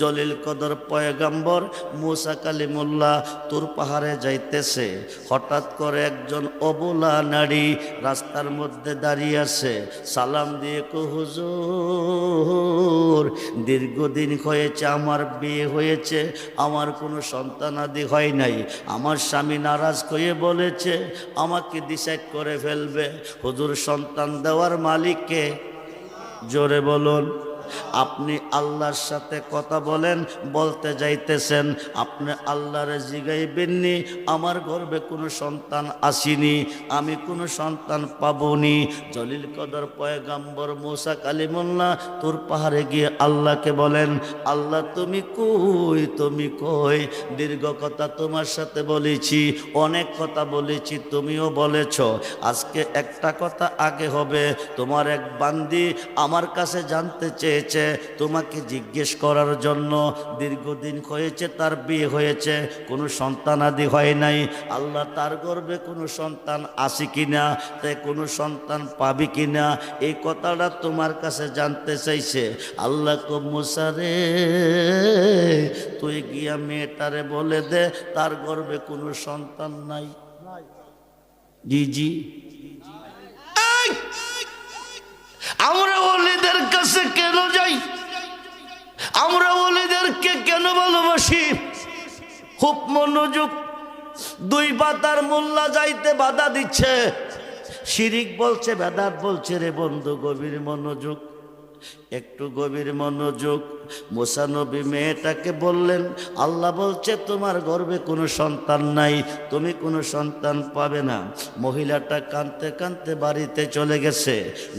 জলিল কদর পয়গাম্বর মুসা কালিমুল্লাহ তোর পাহাড়ে যাইতেছে। হঠাৎ করে একজন অবলা নারী রাস্তার মধ্যে দাঁড়িয়ে আছে। সালাম দিয়ে হুজুর, দীর্ঘদিন হয়েছে, আমার বিয়ে হয়েছে, আমার কোনো সন্তানাদি হয় নাই। আমার স্বামী নারাজ হয়ে বলেছে, আমাকে ডিসাইড করে ফেলবে। হুজুর সন্তান দেওয়ার মালিককে জোরে বলুন আপনি আল্লাহর সাথে কথা বলেন, বলতে যাইতেছেন। আপনি আল্লাহরে জিগাইবেননি, আমার গর্বে কোনো সন্তান আসিনি, আমি কোনো সন্তান পাবনি। জলিল কদর পয়গাম্বর মোসা কালিমুল্লাহ, তোর পাহাড়ে গিয়ে আল্লাহকে বলেন, আল্লাহ, তুমি কই তুমি কই? দীর্ঘ কথা তোমার সাথে বলেছি, অনেক কথা বলেছি, তুমিও বলেছ। আজকে একটা কথা আগে হবে, তোমার এক বান্দি আমার কাছে জানতে চেয়েছে তোমাকে জিজ্ঞেস করার জন্য দীর্ঘদিন হয়েছে, তার বিয়ে হয়েছে, কোনো সন্তান আদি হয় নাই। আল্লাহ তার গর্বে কোনো সন্তান আসি কিনা তাই কোনো সন্তান পাবি কিনা, এই কথাটা তোমার কাছে জানতে চাইছে। আল্লাহ কো মুসারে তুই গিয়া মেয়েটারে বলে দে, তার গর্বে কোনো সন্তান নাই। জি জি এই! আমরা ওলিদের কাছে কেন যাই? আমরা ওলিদেরকে কেন ভালোবাসি? খুব মনোযোগ। দুই পাতার মোল্লা যাইতে বাধা দিচ্ছে। শিরিক বলছে, বেদাত বলছে রে বন্ধু, গভীর মনোযোগ। একটু গভীর মনোযোগ। মোসানবী মেয়েটাকে বললেন, আল্লাহ বলছে, তোমার গর্বে কোনো সন্তান নাই, তুমি কোনো সন্তান পাবে না। মহিলাটা কাঁদতে কাঁদতে বাড়িতে চলে গেছে,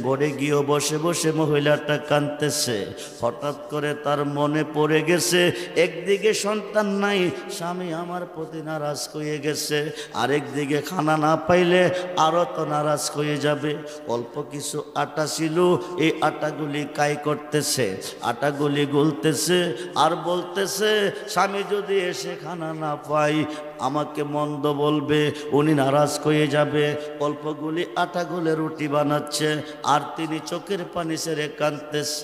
গড়ে গিয়ে বসে বসে মহিলাটা কাঁদতেছে। হঠাৎ করে তার মনে পড়ে গেছে, একদিকে সন্তান নাই, স্বামী আমার প্রতি নারাজ হয়ে গেছে। আরেকদিকে খানা না পাইলে আরও তো নারাজ হয়ে যাবে। অল্প কিছু আটা ছিল, এই আটাগুলি কাই করতেছে? আটাগুলি গুলতেছে আর বলতেছে, স্বামী যদি এসে খানা না পাই আমাকে মন্দ বলবে, উনি নারাজ হয়ে যাবে, অল্পগুলি আটাগুলে রুটি বানাচ্ছে, আর তিনি চোখের পানি সেরে কাঁদতেছে।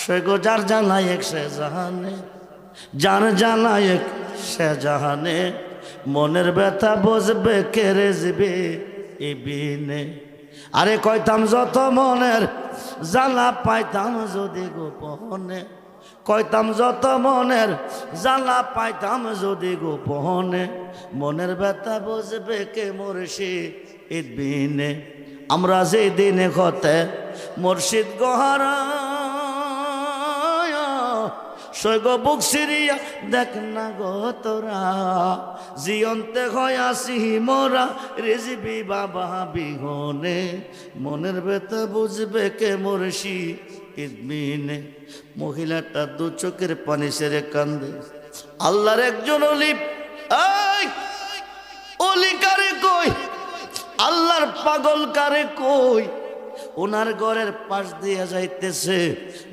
সে গো, যার জানায়ক সে জাহানে, যার জানায়ক সে জাহানে, মনের ব্যথা বসবে কেড়ে যাবে এ আরে কইতাম যত মনের জ্বালা পাইতাম যদি গোপনে। কইতাম যত মনের জ্বালা পাইতাম যদি গোপনে, মনের ব্যথা বসবে কে মরশি ঈদ বিনে আমরা যে দিনে হতে মুর্শিদ গোহারা, সৈগ বুক সিরিয়া দেখ না গো তোরা, জিয়ন্তে হয় আসি মোরা রেজিবি বাবা বিহনে, মনের বেতা বুঝবে কে মরসি ইদমিনে মহিলাটা দু চোখের পানি সেরে কান্দে। আল্লাহর একজন এই, অলি কারে কই? আল্লাহর পাগল কারে কই? ওনার ঘরের পাশ দিয়ে যাইতেছে।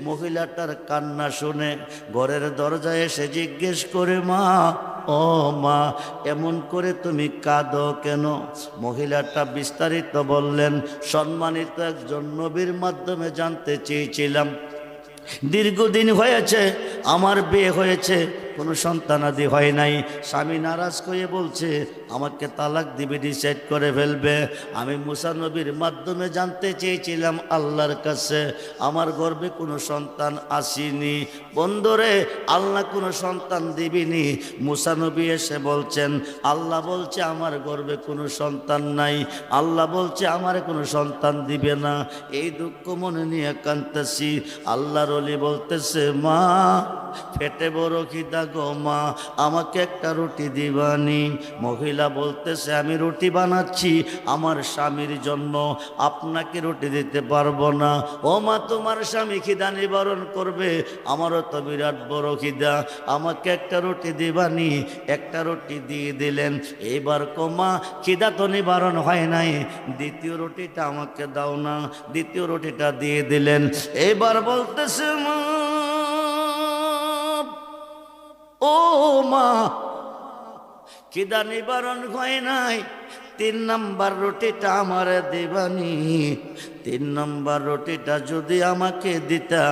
মহিলাটার কান্না শুনে ঘরের দরজায় এসে জিজ্ঞেস করে, মা, ও মা, এমন করে তুমি কাঁদো কেন? মহিলাটা বিস্তারিত বললেন, সম্মানিত একজন নবীর মাধ্যমে জানতে চেয়েছিলাম। দীর্ঘদিন হয়েছে আমার বিয়ে হয়েছে। কোনো সন্তানাদি হয় নাই। স্বামী নারাজ করে বলছে, আমাকে তালাক দিবে ডিসাইড করে ফেলবে। আমি মুসানবীর মাধ্যমে জানতে চেয়েছিলাম আল্লাহর কাছে। আমার গর্বে কোনো সন্তান আসেনি। বন্ধুরে, আল্লাহ কোনো সন্তান দিবিনি। মুসানবী এসে বলছেন, আল্লাহ বলছে আমার গর্বে কোনো সন্তান নাই। আল্লাহ বলছে আমার কোনো সন্তান দিবে না। এই দুঃখ মনে নিয়ে কান্তাছি আল্লাহর অলি বলতেছে, মা, ফেটে বড় খিদা গো মা, আমাকে একটা রুটি দিবানি। মহিলা বলতেছে, আমি রুটি বানাচ্ছি, আমার স্বামীর জন্য। আপনাকে রুটি দিতে পারব না। ও মা, তোমার স্বামী খিদা নিবারণ করবে। আমারও তো বিরাট বড় খিদা। আমাকে একটা রুটি দিবানি। একটা রুটি দিয়ে দিলেন। এইবার কমা খিদা তো নিবারণ হয় নাই। দ্বিতীয় রুটিটা আমাকে দাও না। দ্বিতীয় রুটিটা দিয়ে দিলেন। এইবার বলতেছে মা ও মা খিদা নিবারণ হয় নাই। তিন নাম্বার রুটিটা আমারে দিবানি। তিন নাম্বার রুটিটা যদি আমাকে দিতা,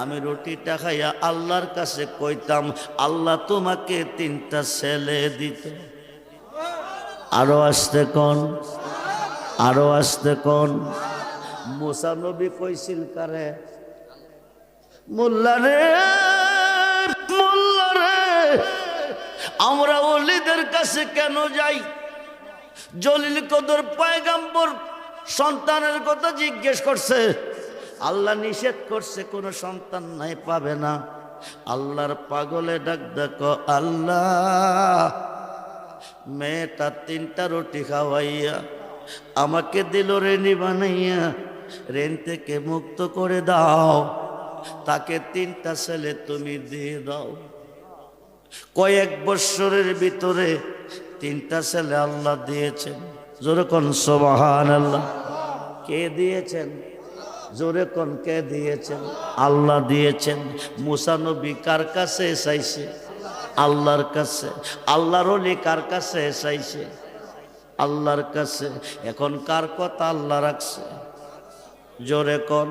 আমি রুটিটা খাইয়া আল্লাহর কাছে কইতাম, আল্লাহ তোমাকে তিনটা ছেলে দিত। আরও আসতে কোন? আরও আসতে কোন? মুসা নবী কইছিল কারে? মোল্লা রে। আমরা ওলিদের কাছে কেন যাই? জলিল কদর পায়গাম্বর সন্তানের কথা জিজ্ঞেস করছে। আল্লাহ নিষেধ করছে, কোনো সন্তান নাই, পাবে না। আল্লাহর পাগলে ডাক দেখো, আল্লাহ, মেয়েটা তিনটা রুটি খাওয়াইয়া আমাকে দিল রেনি বানাইয়া, রেন থেকে মুক্ত করে দাও। তাকে তিনটা ছেলে তুমি দিয়ে দাও। কয়েক বৎসরের ভিতরে তিনটা ছেলে আল্লাহ দিয়েছেন। জোরে কন সোবাহান আল্লাহ কে দিয়েছেন? জোরে কোন কে দিয়েছেন? আল্লাহ দিয়েছেন। মুসানবী কার কাছে চাইছে? আল্লাহর কাছে। আল্লাহর অলি কার কাছে চাইছে? আল্লাহর কাছে। এখন কার কথা আল্লাহ রাখছে? জোরে কোন?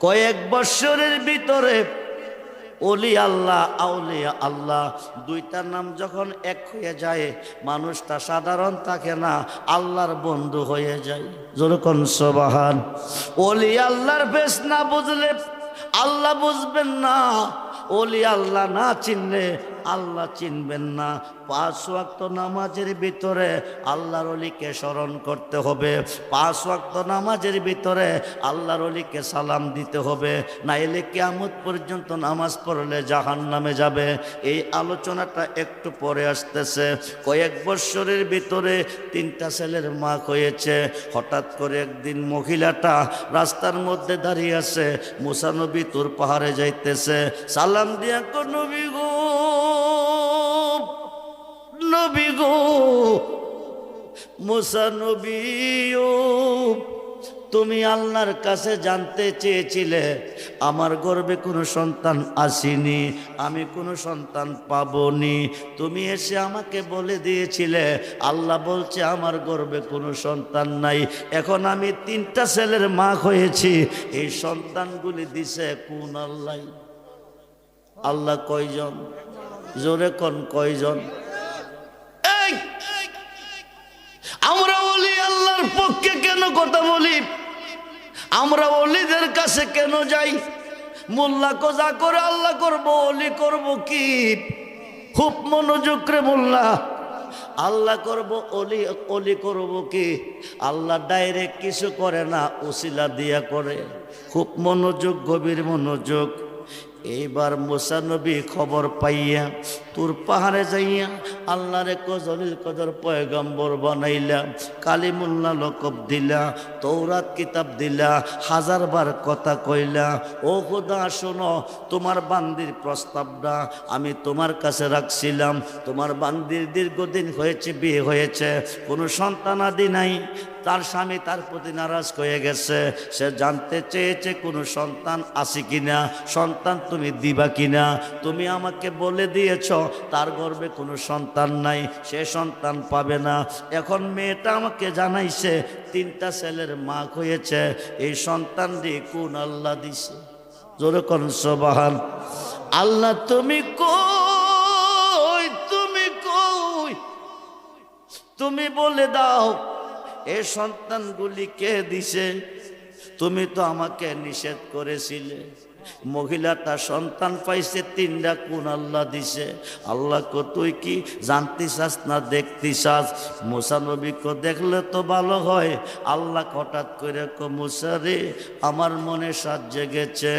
কয়েক বৎসরের ভিতরে অলি আল্লাহ আউলি আল্লাহ। দুইটার নাম যখন এক হয়ে যায়, মানুষটা সাধারণ থাকে না, আল্লাহর বন্ধু হয়ে যায়। যেরকম সবাহান। অলি আল্লাহর বেশ না বুঝলে, আল্লাহ বুঝবেন না। অলি আল্লাহ না চিনলে, আল্লাহ চিনবেন না। পাঁচ ওয়াক্ত নামাজের ভিতরে আল্লাহর অলিকে স্মরণ করতে হবে। পাঁচ ওয়াক্ত নামাজের ভিতরে আল্লাহর অলিকে সালাম দিতে হবে। না এলে কেয়ামত পর্যন্ত নামাজ পড়লে জাহান নামে যাবে। এই আলোচনাটা একটু পরে আসতেছে। কয়েক বৎসরের ভিতরে তিনটা ছেলের মা হয়েছে। হঠাৎ করে একদিন মহিলাটা রাস্তার মধ্যে দাঁড়িয়ে আছে। মুসানবী তোর পাহাড়ে যাইতেছে। সালাম দিয়া কো নবী গো। নবী গো, মুসা নবী তুমি আল্লাহর কাছে জানতে চেয়েছিলে, আমার গর্বে কোনো সন্তান আসেনি, আমি কোনো সন্তান পাবনি। তুমি এসে আমাকে বলে দিয়েছিলে, আল্লাহ বলছে, আমার গর্বে কোনো সন্তান নাই। এখন আমি তিনটা ছেলের মা হয়েছি, এই সন্তানগুলি দিছে কোন আল্লাহ? আল্লাহ কয়জন? জোরে কোন কয়জন এই! আমরা বলি আল্লাহর পক্ষে কেন কথা বলি? আমরা অলিদের কাছে কেন যাই? মোল্লা কোজা করে আল্লাহ করব অলি করব কি? খুব মনোযোগ রে মোল্লা। আল্লাহ করব অলি অলি করব কি? আল্লাহ ডাইরেক্ট কিছু করে না উসিলা দিয়া করে। খুব মনোযোগ, গভীর মনোযোগ। এইবার মোসানবী খবর পাইয়া তোর পাহাড়ে যাইয়া আল্লাহরে কজলিল কদর পয়গম্বর বানাইলা কালিমুল্লা লকব দিলা তৌরাত কিতাব দিলা, হাজারবার কথা কইলা, ও খোদা শোনো, তোমার বান্দির প্রস্তাবটা আমি তোমার কাছে রাখছিলাম, তোমার বান্দির দীর্ঘদিন হয়েছে, বিয়ে হয়েছে, কোনো সন্তানাদি নাই, তার স্বামী তার প্রতি নারাজ হয়ে গেছে, সে জানতে চেয়েছে কোনো সন্তান আছে কিনা, সন্তান তুমি দিবা কিনা, তুমি আমাকে বলে দিয়েছ তার গর্বে কোনো সন্তান নাই, সে সন্তান পাবে না। এখন মেয়েটা আমাকে জানাইছে, তিনটা ছেলের মা হয়েছে, এই সন্তানটি কোন আল্লাহ দিছে? জোরে কোন, সবাহান। আল্লাহ, তুমি কই তুমি কই? তুমি বলে দাও, এ সন্তানগুলি কে দিছে? তুমি তো আমাকে নিষেধ করেছিলে। মহিলাটা সন্তান পাইছে, তিনটা কোন আল্লাহ দিছে। আল্লাহ কো, তুই কি জানতে চাস না দেখতে চাস মুসানবীকে দেখলে তো ভালো হয়। আল্লাহ হঠাৎ করে কো মুসারে আমার মনে সাজ জেগেছে,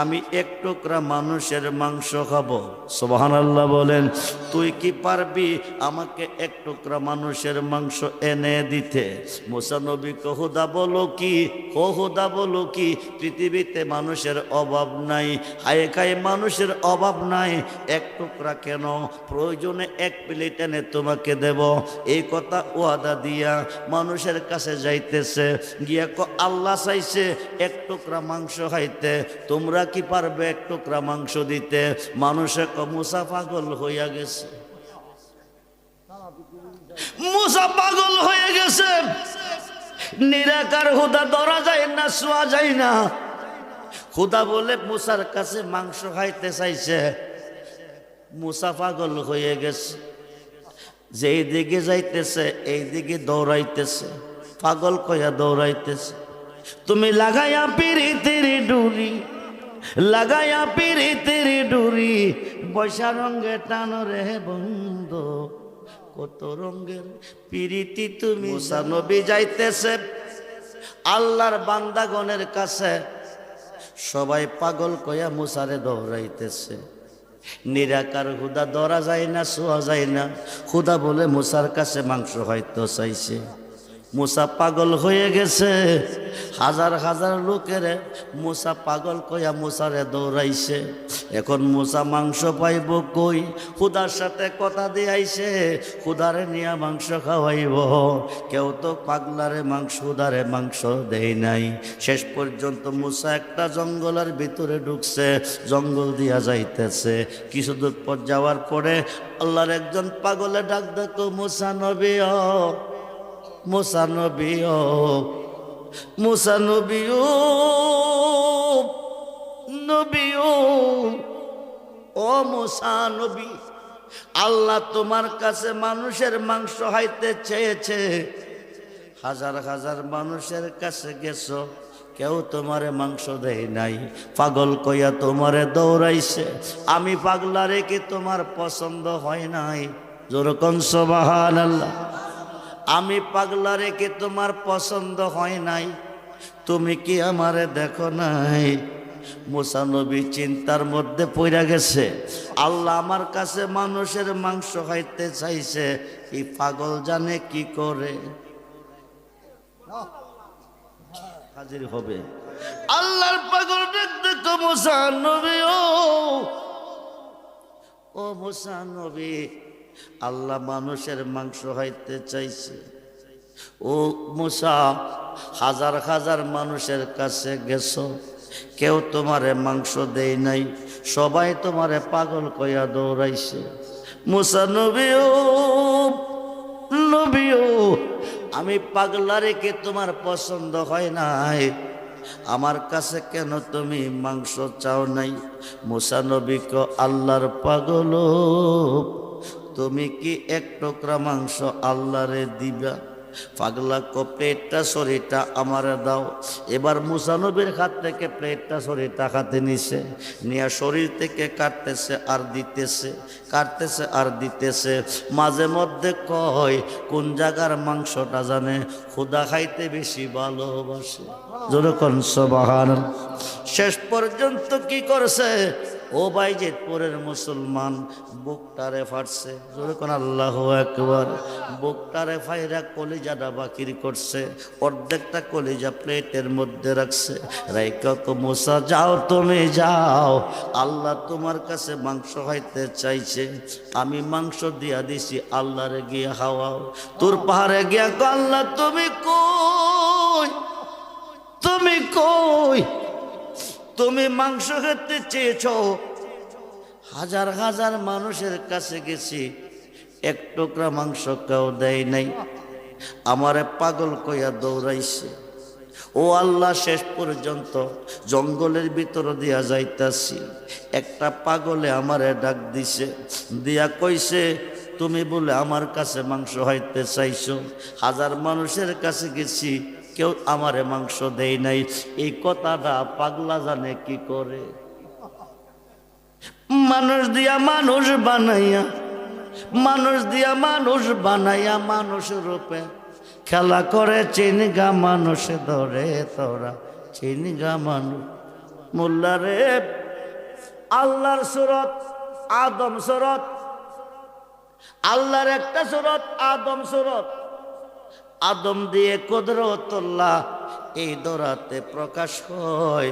আমি এক টুকরা মানুষের মাংস খাব। সোহান আল্লাহ বলেন, তুই কি পারবি আমাকে এক টুকরা মানুষের মাংস এনে দিতে? মুসানবী কহুদা বলো কি? কহুদা বলো কি? পৃথিবীতে মানুষের অভাব নাই। হায় খায় মানুষের অভাব নাই। এক টুকরা কেন? প্রয়োজনে এক প্লেট এনে তোমাকে দেব। এই কথা ওয়াদা দিয়া মানুষের কাছে যাইতেছে। গিয়া ক আল্লাহ চাইছে, এক টুকরা মাংস খাইতে। তোমরা কি পারবে এক টুকরা মাংস দিতে? মানুষে ক, মুসা পাগল হইয়া গেছে। মুসা পাগল হয়ে গেছে। নিরাকার হুদা ধরা যায় না, শোয়া যায় না। হুদা বলে মুসার কাছে মাংস খাইতে চাইছে। মুসা পাগল হয়ে গেছে। যেই দিকে যাইতেছে এই দিকে দৌড়াইতেছে। পাগল কয়া দৌড়াইতেছে। তুমি লাগাইয়া পিরি তিরি ডুরি লাগাইয়া পিরি তিরি ডুরি। বৈশা রঙ্গে টানো রে বন্ধ কত রঙ্গের পিরিতি তুমি। নবী যাইতেছে। আল্লাহর বান্দাগণের কাছে সবাই পাগল কয়া মুসারে দৌড়াইতেছে। নিরাকার হুদা ধরা যায় না, শোয়া যায় না। হুদা বলে মুসার কাছে মাংস হয়তো চাইছে। মুসা পাগল হয়ে গেছে। হাজার হাজার লোকের মুসা পাগল কয়া মুসারে দৌড়াইছে। এখন মুসা মাংস পাইব কই? খুদার সাথে কথা দিয়ে আইছে, খুদারে নিয়ে মাংস খাওয়াইব। কেউ তো পাগলারে মাংস, খুদারে মাংস দেয় নাই। শেষ পর্যন্ত মুসা একটা জঙ্গলের ভিতরে ঢুকছে, জঙ্গল দিয়া যাইতেছে। কিছু দূর পর যাওয়ার পরে আল্লাহর একজন পাগলে ডাক দেখো, মুসা নবী মুসা নবী মুসা নবী নবী ও মুসা নবী, আল্লাহ তোমার কাছে মানুষের মাংস হাইতে চেয়েছে। হাজার হাজার মানুষের কাছে গেছো, কেউ তোমারে মাংস দেয় নাই। পাগল কইয়া তোমারে দৌড়াইছে। আমি পাগলা রেখে তোমার পছন্দ হয় নাই? যেরকম সবাহান আল্লাহ আমি পাগলা রেখে তোমার পছন্দ হয় নাই। তুমি কি আমারে দেখো নাই? মুসানবী চিন্তার মধ্যে পড়া গেছে। আল্লাহ আমার কাছে মানুষের মাংস খাইতে চাইছে। এই পাগল জানে কি করে? হাজির হবে। আল্লাহর পাগল দেখতে তো মুসানবী ও। ও মুসানবী আল্লাহ মানুষের মাংস হইতে চাইছে। ও মুসা, হাজার হাজার মানুষের কাছে গেছো, কেউ তোমারে মাংস দেয় নাই, সবাই তোমারে পাগল কইয়া দৌড়াইছে। মুসা, নবীও নবীও, আমি পাগলা রেখে তোমার পছন্দ হয় নাই? আমার কাছে কেন তুমি মাংস চাও নাই? মুসা, নবী ক আল্লাহর পাগল। তুমি কি এক টুকরা মাংস আল্লাহরে দিবা? পাগলা কো, প্লেটটা শরীরটা আমার দাও। এবার মুসানবীর হাত থেকে প্লেটটা শরীরটা হাতে নিছে। নিয়ে শরীর থেকে কাটতেছে আর দিতেছে, কাটতেছে আর দিতেছে। মাঝে মধ্যে কয়, কোন জায়গার মাংসটা জানে? খুদা খাইতে বেশি ভালোবাসে। যেরকম সবাহান শেষ পর্যন্ত কি করছে? ও বাইজেদপুরের মুসলমান বুকটারে ফাটছে। যেরকম আল্লাহ একবার বুকটারে ফাইরা কলিজাটা বাকির করছে। অর্ধেকটা কলিজা প্লেটের মধ্যে রাখছে। রাইকক মুসা, যাও তুমি, যাও। আল্লাহ তোমার কাছে মাংস হইতে চাইছে। আমি মাংস দিয়া দিছি আল্লাহরে গিয়া খাওয়াও। তোর পাহাড়ে গিয়া আল্লাহ তুমি কই? তুমি কই? তুমি মাংস খেতে চেয়েছ। হাজার হাজার মানুষের কাছে গেছি, এক টুকরা মাংস কেউ দেয় নাই। আমারে পাগল কইয়া দৌড়াইছে। ও আল্লাহ, শেষ পর্যন্ত জঙ্গলের ভিতর দিয়া যাইতাছি। একটা পাগলে আমারে ডাক দিছে, দিয়া কইছে, তুমি বলে আমার কাছে মাংস হইতে চাইছো। হাজার মানুষের কাছে গেছি কেউ আমারে মাংস দেই নাই। এই কথাটা পাগলা জানে কি করে? মানুষ দিয়া মানুষ বানাইয়া, মানুষ দিয়া মানুষ বানাইয়া মানুষ রূপে খেলা করে, চিনগা মানুষ ধরে তোরা, চিনগা মানুষ। মোল্লারে আল্লাহর সুরত, আদম সুরত। আল্লাহর একটা সুরত, আদম সুরত। আদম দিয়ে কদরতুল্লাহ এই দরাতে প্রকাশ হয়।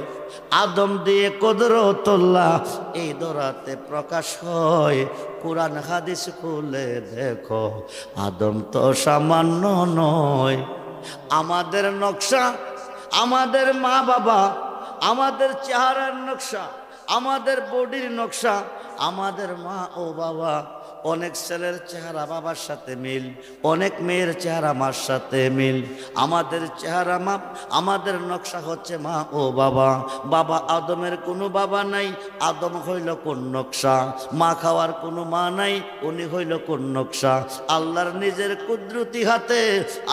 আদম দিয়ে কদরতুল্লাহ এই দরাতে প্রকাশ হয়। কোরআন হাদিস খুলে দেখো, আদম তো সামান্য নয়। আমাদের নকশা, আমাদের মা বাবা, আমাদের চেহারার নকশা, আমাদের বডির নকশা, আমাদের মা ও বাবা অনেক ছেলের চেহারা বাবার সাথে মিল, অনেক মেয়ের চেহারা মার সাথে মিল। আমাদের চেহারা মা, আমাদের নকশা হচ্ছে মা ও বাবা। বাবা আদমের কোনো বাবা নাই, আদম হইল কোন নকশা। মা খাওয়ার কোনো মা নাই, উনি হইল কোন নকশা। আল্লাহর নিজের কুদরতি হাতে,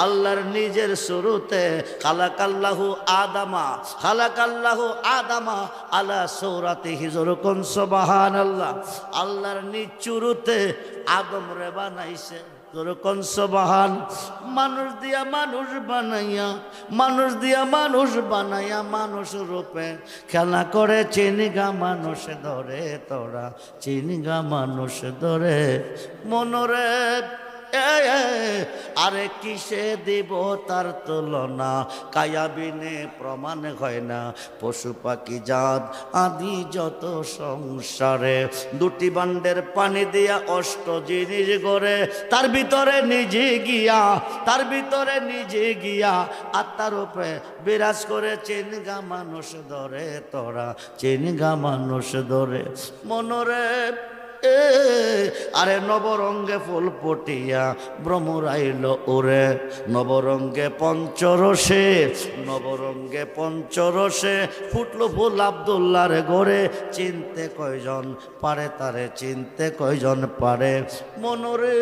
আল্লাহর নিজের শুরুতে, খালাকাল্লাহু আদামা খালাকাল্লাহু আদামা আলা সৌরাতে হিজর কোন সবাহান আল্লাহ আল্লাহর নিজ চুরুতে আদম রে বানাইছে। তোর কনসবাহান মানুষ দিয়া মানুষ বানাইয়া, মানুষ দিয়া মানুষ বানাইয়া মানুষ রূপে খেলা করে। চিনিগা মানুষ ধরে তোরা, চিনিগা মানুষ ধরে। মনরে আরে কিসে দিব তার তুলনা? কায়াবিনে প্রমাণ হয় না। পশু পাখি, জাত আদি যত সংসারে। দুটি বান্ডের পানি দিয়া অষ্ট জিনিস গড়ে। তার ভিতরে নিজে গিয়া, তার ভিতরে নিজে গিয়া আত্মার উপরে বিরাজ করে চিনগা মানুষ ধরে তোরা চিনগা মানুষ ধরে। মনরে আরে নবরঙ্গে ফুল পটিয়া ভ্রমরাইল ওরে। নবরঙ্গে পঞ্চরসে নবরঙ্গে পঞ্চরসে ফুটল ফুল আবদুল্লার ঘরে। চিনতে কয়জন পারে তারে, চিনতে কয়জন পারে। মনরে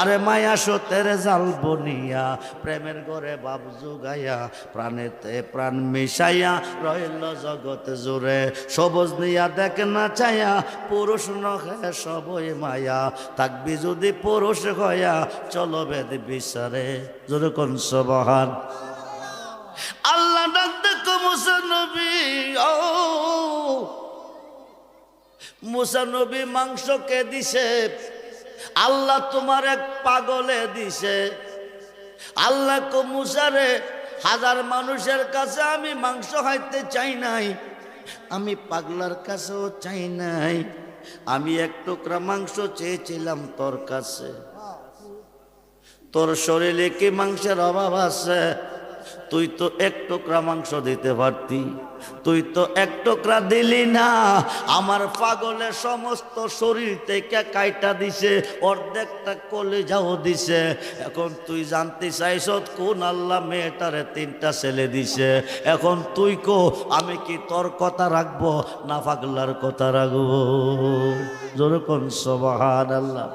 আরে মায়া সতের জাল বনিয়া, প্রেমের ঘরে বাপ জুগাইয়া, প্রাণেতে প্রাণ মিশাইয়া রইল জগৎ জুড়ে। সবুজ নিয়া দেখ না চায়া পুরুষ নহে সবই মায়া। থাকবি যদি পুরুষ হইয়া, চলো বেদ বিচারে। জোরে কোন সবহান। আল্লাহ ডাক দেখো মুসানবী ও। মুসানবী মাংস কে দিছে? আল্লাহ তোমার এক পাগলে দিছে। আল্লাহ কো মুসারে, হাজার মানুষের কাছে আমি মাংস খাইতে চাই নাই, আমি পাগলার কাছেও চাই নাই, আমি এক টুকরা মাংস চেয়েছিলাম তোর কাছে। তোর শরীরে কি মাংসের অভাব আছে? তুই তো এক টুকরা মাংস দিতে পারতি। তুই তো এক টুকরা দিলি না। আমার পাগলে সমস্ত শরীর থেকে কাইটা দিছে, অর্ধেকটা কলে যাও দিছে। এখন তুই জানতে চাইছ কোন আল্লাহ মেয়েটারে তিনটা ছেলে দিছে। এখন তুই কো, আমি কি তোর কথা রাখব না পাগলার কথা রাখব? যেরকম সবাহান আল্লাহ।